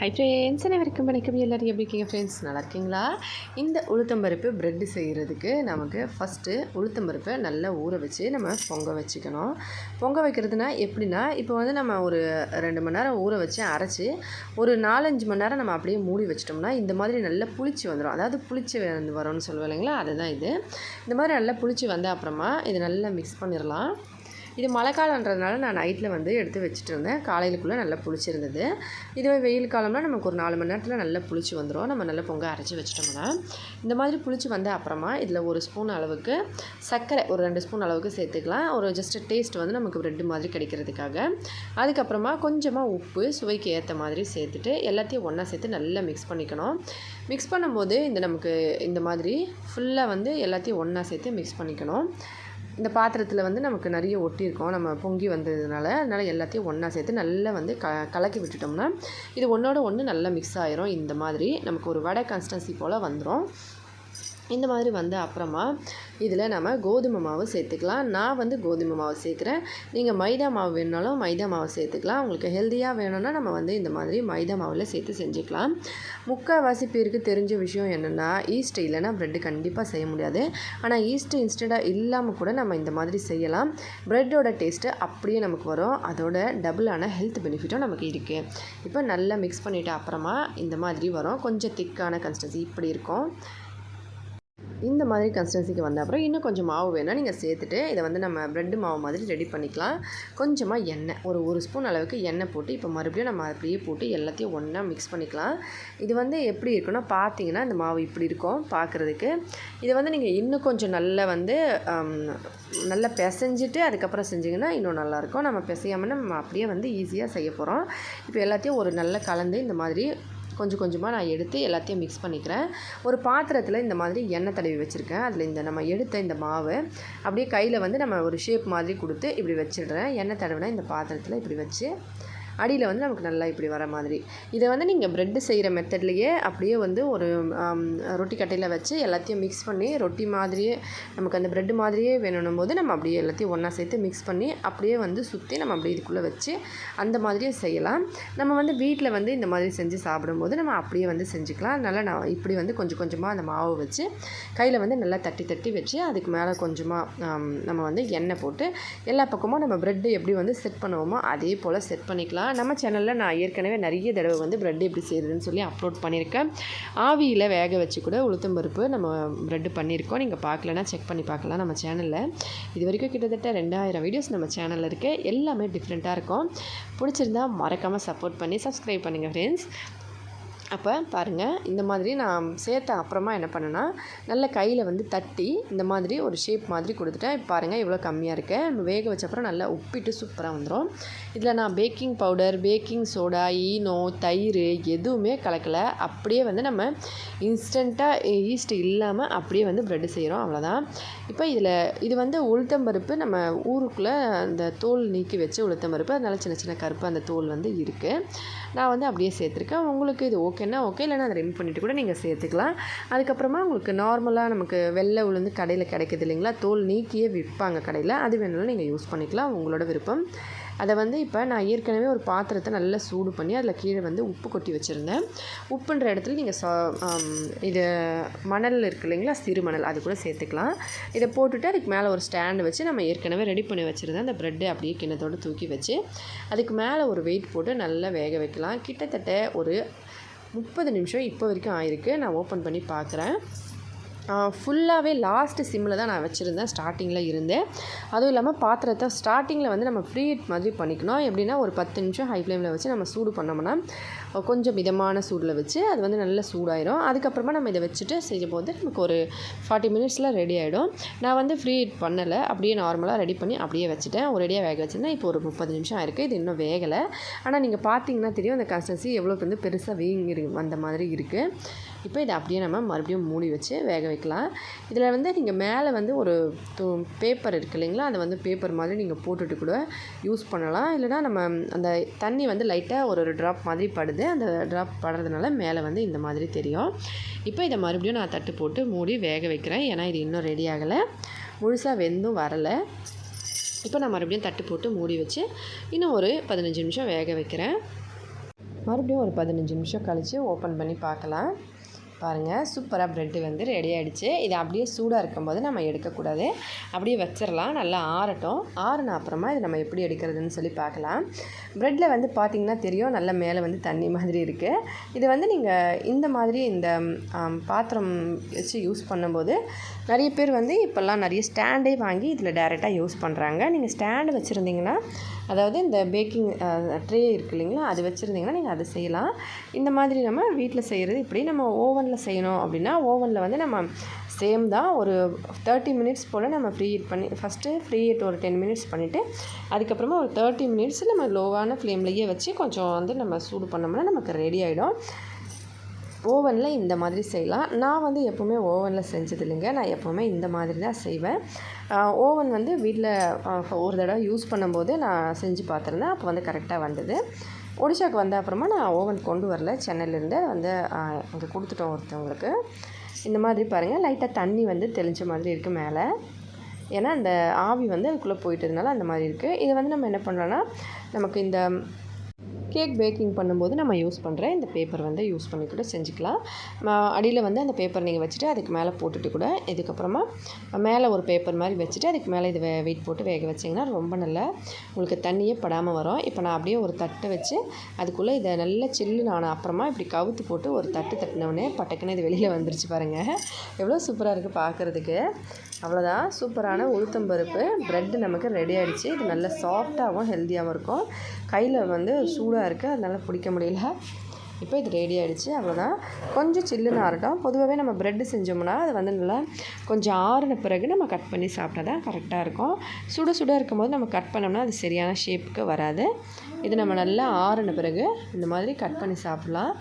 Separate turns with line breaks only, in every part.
Hi friends அனைவருக்கும் வணக்கம் எல்லோரும் எப்படி இருக்கீங்க ஃப்ரெண்ட்ஸ் நல்லா இருக்கீங்களா? இந்த உளுத்தம்பருப்பு ப்ரெட்டு செய்கிறதுக்கு நமக்கு ஃபஸ்ட்டு உளுத்தம்பருப்பை நல்லா ஊற வச்சு நம்ம பொங்க வச்சுக்கணும். பொங்க வைக்கிறதுனா எப்படின்னா இப்போ வந்து நம்ம ஒரு ரெண்டு மணி நேரம் ஊற வச்சு அரைச்சி ஒரு நாலஞ்சு மணி நேரம் நம்ம அப்படியே மூடி வச்சிட்டோம்னா இந்த மாதிரி நல்லா புளிச்சு வந்துடும் அதாவது புளிச்சு வந்து வரும்னு சொல்லுவோம் இல்லைங்களா? அதுதான் இது. இந்த மாதிரி நல்லா புளிச்சு வந்த அப்புறமா இது நல்லா மிக்ஸ் பண்ணிடலாம். இது மழை காலன்றதுனால நான் நைட்டில் வந்து எடுத்து வச்சுட்டு இருந்தேன் காலையிலுக்குள்ளே நல்லா புளிச்சிருந்தது. இதுவே வெயில் காலம்னா நமக்கு ஒரு நாலு மணி நேரத்தில் நல்லா புளிச்சு வந்துடும் நம்ம நல்லா பொங்க அரைச்சி வச்சிட்டோம்னா இந்த மாதிரி புளிச்சு வந்த அப்புறமா இதில் ஒரு ஸ்பூன் அளவுக்கு சர்க்கரை ஒரு ரெண்டு ஸ்பூன் அளவுக்கு சேர்த்துக்கலாம். ஒரு ஜஸ்ட் டேஸ்ட் வந்து நமக்கு ரெண்டு மாதிரி கிடைக்கிறதுக்காக. அதுக்கப்புறமா கொஞ்சமாக உப்பு சுவைக்கு ஏற்ற மாதிரி சேர்த்துட்டு எல்லாத்தையும் ஒன்றா சேர்த்து நல்லா மிக்ஸ் பண்ணிக்கணும். மிக்ஸ் பண்ணும்போது இந்த நமக்கு இந்த மாதிரி ஃபுல்லாக வந்து எல்லாத்தையும் ஒன்றா சேர்த்து மிக்ஸ் பண்ணிக்கணும். இந்த பாத்திரத்தில் வந்து நமக்கு நிறைய ஒட்டியிருக்கோம் நம்ம பொங்கி வந்ததுனால அதனால் எல்லாத்தையும் ஒன்றா சேர்த்து நல்லா வந்து க கலக்கி விட்டுட்டோம்னா இது ஒன்றோட ஒன்று நல்லா மிக்ஸ் ஆயிரும். இந்த மாதிரி நமக்கு ஒரு வடை கன்சிஸ்டன்சி போல் வந்துடும் இந்த மாதிரி வந்த அப்புறமா இதில் நம்ம கோதுமை மாவு சேர்த்துக்கலாம். நான் வந்து கோதுமை மாவு சேர்க்குறேன். நீங்கள் மைதா மாவு வேணுனாலும் மைதா மாவு சேர்த்துக்கலாம். உங்களுக்கு ஹெல்த்தியாக வேணும்னா நம்ம வந்து இந்த மாதிரி மைதா மாவில் சேர்த்து செஞ்சுக்கலாம். முக்கால்வாசி பேருக்கு தெரிஞ்ச விஷயம் என்னென்னா ஈஸ்ட் இல்லைன்னா ப்ரெட்டு கண்டிப்பாக செய்ய முடியாது. ஆனால் ஈஸ்ட் இன்ஸ்டண்ட்டாக இல்லாமல் கூட நம்ம இந்த மாதிரி செய்யலாம். ப்ரெட்டோட டேஸ்ட்டு அப்படியே நமக்கு வரும். அதோட டபுளான ஹெல்த் பெனிஃபிட்டும் நமக்கு இருக்குது இப்போ நல்லா மிக்ஸ் பண்ணிவிட்டு அப்புறமா இந்த மாதிரி வரும். கொஞ்சம் திக்கான கன்சிஸ்டன்சி இப்படி இருக்கும். இந்த மாதிரி கன்சிஸ்டன்சிக்கு வந்த அப்புறம் இன்னும் கொஞ்சம் மாவு வேணால் நீங்கள் சேர்த்துட்டு இதை வந்து நம்ம ப்ரெட்டு மாவு மாதிரி ரெடி பண்ணிக்கலாம். கொஞ்சமாக எண்ணெய் ஒரு ஒரு ஸ்பூன் அளவுக்கு எண்ணெய் போட்டு இப்போ மறுபடியும் நம்ம அப்படியே போட்டு எல்லாத்தையும் ஒன்றா மிக்ஸ் பண்ணிக்கலாம். இது வந்து எப்படி இருக்குன்னா பார்த்தீங்கன்னா இந்த மாவு இப்படி இருக்கும் பார்க்குறதுக்கு இதை வந்து நீங்கள் இன்னும் கொஞ்சம் நல்லா வந்து நல்லா பிசைஞ்சிட்டு அதுக்கப்புறம் செஞ்சிங்கன்னா இன்னும் நல்லாயிருக்கும் நம்ம பிசையாமல் நம்ம அப்படியே வந்து ஈஸியாக செய்ய போகிறோம் இப்போ எல்லாத்தையும் ஒரு நல்ல கலந்து இந்த மாதிரி கொஞ்சம் கொஞ்சமாக நான் எடுத்து எல்லாத்தையும் மிக்ஸ் பண்ணிக்கிறேன். ஒரு பாத்திரத்தில் இந்த மாதிரி எண்ணெய் தடவி வச்சுருக்கேன். அதில் இந்த நம்ம எடுத்த இந்த மாவு அப்படியே கையில் வந்து நம்ம ஒரு ஷேப் மாதிரி கொடுத்து இப்படி வச்சிடுறேன். எண்ணெய் தடவினா இந்த பாத்திரத்தில் இப்படி வச்சு அடியில் வந்து நமக்கு நல்லா இப்படி வர மாதிரி. இதை வந்து நீங்கள் ப்ரெட்டு செய்கிற மெத்தட்லேயே அப்படியே வந்து ஒரு ரொட்டி கட்டையில் வச்சு எல்லாத்தையும் மிக்ஸ் பண்ணி ரொட்டி மாதிரியே நமக்கு அந்த ப்ரெட்டு மாதிரியே வேணும் போது நம்ம அப்படியே எல்லாத்தையும் ஒன்றா சேர்த்து மிக்ஸ் பண்ணி அப்படியே வந்து சுற்றி நம்ம அப்படியே இதுக்குள்ளே வச்சு அந்த மாதிரியே செய்யலாம். நம்ம வந்து வீட்டில் வந்து இந்த மாதிரி செஞ்சு சாப்பிடும்போது நம்ம அப்படியே வந்து செஞ்சுக்கலாம். அதனால் நான் இப்படி வந்து கொஞ்சம் கொஞ்சமாக அந்த மாவு வச்சு கையில் வந்து நல்லா தட்டி தட்டி வச்சு அதுக்கு மேலே கொஞ்சமாக நம்ம வந்து எண்ணெய் போட்டு எல்லா பக்கமும் நம்ம ப்ரெட்டு எப்படி வந்து செட் பண்ணுவோமோ அதே போல் செட் பண்ணிக்கலாம். நம்ம சேனலில் நான் ஏற்கனவே நிறைய தடவை வந்து ப்ரெட் எப்படி செய்கிறதுன்னு சொல்லி அப்லோட் பண்ணியிருக்கேன். ஆவியில் வேக வச்சு கூட உளுத்தம் பருப்பு நம்ம ப்ரெட்டு பண்ணியிருக்கோம். நீங்கள் பார்க்கலன்னா செக் பண்ணி பார்க்கலாம் நம்ம சேனலில் இது வரைக்கும் கிட்டத்தட்ட ரெண்டாயிரம் வீடியோஸ் நம்ம சேனலில் இருக்குது எல்லாமே டிஃப்ரெண்ட்டாக இருக்கும். பிடிச்சிருந்தா மறக்காமல் சப்போர்ட் பண்ணி சப்ஸ்கிரைப் பண்ணுங்கள் ஃப்ரெண்ட்ஸ் அப்போ பாருங்கள் இந்த மாதிரி நான் சேர்த்த அப்புறமா என்ன பண்ணேன்னா நல்ல கையில் வந்து தட்டி இந்த மாதிரி ஒரு ஷேப் மாதிரி கொடுத்துட்டேன். பாருங்கள் இவ்வளோ கம்மியாக இருக்கு. நம்ம வேக வச்ச அப்புறம் நல்லா உப்பிட்டு சூப்பராக வந்துடும் இதில் நான் baking powder baking soda Eno தயிர் எதுவுமே கலக்கலை. அப்படியே வந்து நம்ம இன்ஸ்டண்ட்டாக ஈஸ்ட் இல்லாமல் அப்படியே வந்து ப்ரெட்டு செய்கிறோம் அவ்வளோதான் இப்போ இதில் இது வந்து உளுத்தம்பருப்பு நம்ம ஊருக்குள்ளே அந்த தோல் நீக்கி வச்சு உளுத்தம்பருப்பு அதனால் சின்ன சின்ன கருப்பு அந்த தோல் வந்து இருக்குது நான் வந்து அப்படியே சேர்த்துருக்கேன். உங்களுக்கு இது ஓகே ஓகேன்னா ஓகே இல்லைனா அதை ரெடி பண்ணிவிட்டு கூட நீங்கள் சேர்த்துக்கலாம். அதுக்கப்புறமா உங்களுக்கு நார்மலாக நமக்கு வெள்ளை உளுந்து கடையில் கிடைக்கிது இல்லைங்களா? தோல் நீக்கியே விற்பாங்க கடையில். அது வேணாலும் நீங்கள் யூஸ் பண்ணிக்கலாம். உங்களோட விருப்பம். அதை வந்து இப்போ நான் ஏற்கனவே ஒரு பாத்திரத்தை நல்லா சூடு பண்ணி அதில் கீழே வந்து உப்பு கொட்டி வச்சுருந்தேன். உப்புன்ற இடத்துல நீங்கள் சா இது மணல் இருக்கு இல்லைங்களா? சிறு மணல் அது கூட சேர்த்துக்கலாம். இதை போட்டுட்டு அதுக்கு மேலே ஒரு ஸ்டாண்டு வச்சு நம்ம ஏற்கனவே ரெடி பண்ணி வச்சுருந்தேன் அந்த ப்ரெட்டு அப்படியே கிண்ணத்தோடு தூக்கி வச்சு அதுக்கு மேலே ஒரு வெயிட் போட்டு நல்லா வேக வைக்கலாம். கிட்டத்தட்ட ஒரு முப்பது நிமிஷம் இப்போ வரைக்கும் ஆயிருக்கு. நான் ஓப்பன் பண்ணி பார்க்குறேன். ஃபுல்லாகவே லாஸ்ட்டு சிம்மில் தான் நான் வச்சுருந்தேன் ஸ்டார்டிங்கில் இருந்தேன். அதுவும் இல்லாமல் பாத்திரத்தை ஸ்டார்டிங்கில் வந்து நம்ம ஃப்ரீ ஹீட் மாதிரி பண்ணிக்கணும். எப்படின்னா ஒரு பத்து நிமிஷம் ஹை ஃப்ளேமில் வச்சு நம்ம சூடு பண்ணோம்னா கொஞ்சம் மிதமான சூடில் வச்சு அது வந்து நல்லா சூடாயிடும் அதுக்கப்புறமா நம்ம இதை வச்சுட்டு செய்யும் போது நமக்கு ஒரு ஃபார்ட்டி மினிட்ஸில் ரெடி ஆகிடும் நான் வந்து ஃப்ரீ ஹீட் பண்ணலை. அப்படியே நார்மலாக ரெடி பண்ணி அப்படியே வச்சுட்டேன். ஒரு ரெடியாக வேக வச்சுருந்தேன். இப்போ ஒரு முப்பது நிமிஷம் ஆயிருக்கு. இது இன்னும் வேகலை. ஆனால் நீங்கள் பார்த்தீங்கன்னா தெரியும் அந்த கன்சிஸ்டன்சி எவ்வளோக்கு வந்து பெருசாக வீங்கி வந்த மாதிரி இருக்குது இப்போ இதை அப்படியே நம்ம மறுபடியும் மூடி வச்சு வேக வைக்கலாம். இதில் வந்து நீங்கள் மேலே வந்து ஒரு பேப்பர் இருக்குது இல்லைங்களா? அதை வந்து பேப்பர் மாதிரி நீங்கள் போட்டுட்டு கூட யூஸ் பண்ணலாம். இல்லைனா நம்ம அந்த தண்ணி வந்து லைட்டாக ஒரு ஒரு ட்ராப் மாதிரி படுது. அந்த ட்ராப் படுறதுனால மேலே வந்து இந்த மாதிரி தெரியும். இப்போ இதை மறுபடியும் நான் தட்டு போட்டு மூடி வேக வைக்கிறேன். ஏன்னா இது இன்னும் ரெடி ஆகலை. முழுசாக வெந்தும் வரலை. இப்போ நான் மறுபடியும் தட்டு போட்டு மூடி வச்சு இன்னும் ஒரு பதினஞ்சு நிமிஷம் வேக வைக்கிறேன். மறுபடியும் ஒரு பதினஞ்சு நிமிஷம் கழித்து ஓப்பன் பண்ணி பார்க்கலாம். பாருங்கள் சூப்பராக ப்ரெட்டு வந்து ரெடி ஆகிடுச்சு இது அப்படியே சூடாக இருக்கும்போது நம்ம எடுக்கக்கூடாது. அப்படியே வச்சிடலாம் நல்லா ஆறட்டும். ஆறுன அப்புறமா இது நம்ம எப்படி எடுக்கிறதுன்னு சொல்லி பார்க்கலாம். ப்ரெட்டில் வந்து பார்த்திங்கன்னா தெரியும் நல்லா மேலே வந்து தண்ணி மாதிரி இருக்குது இது வந்து நீங்கள் இந்த மாதிரி இந்த பாத்திரம் வச்சு யூஸ் பண்ணும்போது நிறைய பேர் வந்து இப்போல்லாம் நிறைய ஸ்டாண்டே வாங்கி இதில் டேரெக்டாக யூஸ் பண்ணுறாங்க நீங்கள் ஸ்டாண்டு வச்சுருந்தீங்கன்னா அதாவது இந்த பேக்கிங் ட்ரே இருக்கு இல்லைங்களா? அது வச்சுருந்தீங்கன்னா நீங்கள் அதை செய்யலாம். இந்த மாதிரி நம்ம வீட்டில் செய்கிறது இப்படி. நம்ம ஓவனில் செய்யணும் அப்படின்னா ஓவனில் வந்து நம்ம சேம் தான். ஒரு தேர்ட்டி மினிட்ஸ் போல் நம்ம ஃப்ரீ ஹீட் பண்ணி ஃபஸ்ட்டு ஃப்ரீ ஹீட் ஒரு டென் மினிட்ஸ் பண்ணிவிட்டு அதுக்கப்புறமா ஒரு தேர்ட்டி மினிட்ஸ் நம்ம லோவான ஃப்ளேம்லேயே வச்சு கொஞ்சம் வந்து நம்ம சூடு பண்ணோம்னா நமக்கு ரெடி ஆகிடும் ஓவனில் இந்த மாதிரி செய்யலாம். நான் வந்து எப்போவுமே ஓவனில் செஞ்சது இல்லைங்க. நான் எப்போவுமே இந்த மாதிரி தான் செய்வேன். ஓவன் வந்து வீட்டில் ஒரு தடவை யூஸ் பண்ணும்போது நான் செஞ்சு பார்த்துருந்தேன். அப்போ வந்து கரெக்டாக வந்தது. ஒடிஷாவுக்கு வந்த அப்புறமா நான் ஓவன் கொண்டு வரல. சென்னையிலேருந்து வந்து அங்கே கொடுத்துட்டோம் ஒருத்தவங்களுக்கு. இந்த மாதிரி பாருங்கள் லைட்டாக தண்ணி வந்து தெளிஞ்ச மாதிரி இருக்குது மேலே. ஏன்னா அந்த ஆவி வந்து அதுக்குள்ளே போயிட்டதுனால அந்த மாதிரி இருக்குது இதை வந்து நம்ம என்ன பண்ணுறோன்னா நமக்கு இந்த கேக் பேக்கிங் பண்ணும்போது நம்ம யூஸ் பண்ணுற இந்த பேப்பர் வந்து யூஸ் பண்ணி கூட செஞ்சுக்கலாம். அடியில் வந்து அந்த பேப்பர் நீங்கள் வச்சுட்டு அதுக்கு மேலே போட்டுட்டு கூட இதுக்கப்புறமா மேலே ஒரு பேப்பர் மாதிரி வச்சுட்டு அதுக்கு மேலே இது வெயிட் போட்டு வேக வச்சிங்கன்னா ரொம்ப நல்லா உங்களுக்கு தண்ணியே படாமல் வரும். இப்போ நான் அப்படியே ஒரு தட்டை வச்சு அதுக்குள்ளே இதை நல்லா சில்லு நான் அப்புறமா இப்படி கவுத்து போட்டு ஒரு தட்டு தட்டினவுடனே பட்டக்குன்னு இது வெளியில் வந்துருச்சு பாருங்கள் எவ்வளோ சூப்பராக இருக்குது பார்க்குறதுக்கு. அவ்வளோதான். சூப்பரான உளுத்தம்பருப்பு ப்ரெட்டு நமக்கு ரெடி ஆகிடுச்சு இது நல்ல சாஃப்டாகவும் ஹெல்த்தியாகவும் இருக்கும். கையில் வந்து சூடாக இருக்குது அதனால பிடிக்க முடியல. இப்போ இது ரெடி ஆகிடுச்சு அவ்வளோதான் கொஞ்சம் சில்லுன்னு ஆறட்டும். பொதுவாகவே நம்ம ப்ரெட்டு செஞ்சோம்னா அது வந்து நல்லா கொஞ்சம் ஆறின பிறகு நம்ம கட் பண்ணி சாப்பிட்டா தான் கரெக்டாக இருக்கும். சுட சுட இருக்கும்போது நம்ம கட் பண்ணோம்னா அது சரியான ஷேப்புக்கு வராது. இது நம்ம நல்லா ஆறின பிறகு இந்த மாதிரி கட் பண்ணி சாப்பிட்லாம்.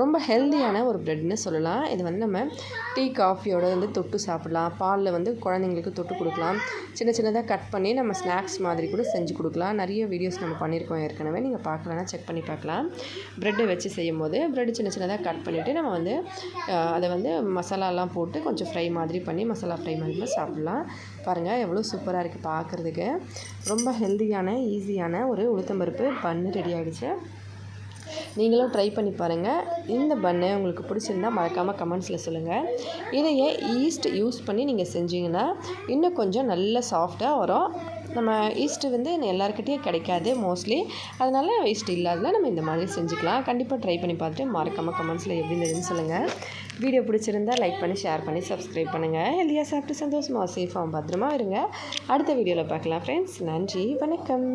ரொம்ப ஹெல்த்தியான ஒரு ப்ரெட்னு சொல்லலாம். இது வந்து நம்ம டீ காஃபியோட வந்து தொட்டு சாப்பிட்லாம். பாலில் வந்து குழந்தைங்களுக்கு தொட்டு கொடுக்கலாம். சின்ன சின்னதாக கட் பண்ணி நம்ம ஸ்நாக்ஸ் மாதிரி கூட செஞ்சு கொடுக்கலாம். நிறைய வீடியோஸ் நம்ம பண்ணியிருக்கோம் ஏற்கனவே. நீங்கள் பார்க்கலன்னா செக் பண்ணி பார்க்கலாம். ப்ரெட்டை வச்சு செய்யும் போது ப்ரெட் சின்ன சின்னதாக கட் பண்ணிவிட்டு நம்ம வந்து அதை வந்து மசாலாலாம் போட்டு கொஞ்சம் ஃப்ரை மாதிரி பண்ணி மசாலா ஃப்ரை மாதிரி சாப்பிட்லாம். பாருங்கள் எவ்வளோ சூப்பராக இருக்குது பார்க்குறதுக்கு ரொம்ப ஹெல்த்தியான ஈஸியான ஒரு உளுத்தம்பருப்பு பன்னு ரெடி ஆகிடுச்சு நீங்களும் ட்ரை பண்ணி பாருங்கள் இந்த பன்னு உங்களுக்கு பிடிச்சிருந்தா மறக்காமல் கமெண்ட்ஸில் சொல்லுங்கள் இதையே ஈஸ்ட் யூஸ் பண்ணி நீங்கள் செஞ்சீங்கன்னா இன்னும் கொஞ்சம் நல்ல சாஃப்டாக வரும். நம்ம ஈஸ்ட்டு வந்து எல்லாருக்கிட்டேயும் கிடைக்காது மோஸ்ட்லி அதனால் ஈஸ்ட் இல்லாததில் நம்ம இந்த மாதிரி செஞ்சுக்கலாம். கண்டிப்பாக ட்ரை பண்ணி பார்த்துட்டு மறக்காமல் கமெண்ட்ஸில் எப்படி இருந்ததுன்னு சொல்லுங்கள் வீடியோ பிடிச்சிருந்தா லைக் பண்ணி ஷேர் பண்ணி சப்ஸ்கிரைப் பண்ணுங்கள் ஹெல்தியாக சாப்பிட்டு சந்தோஷமாக சேஃபாகவும் பத்திரமா இருங்க. அடுத்த வீடியோவில் பார்க்கலாம் ஃப்ரெண்ட்ஸ் நன்றி வணக்கம்.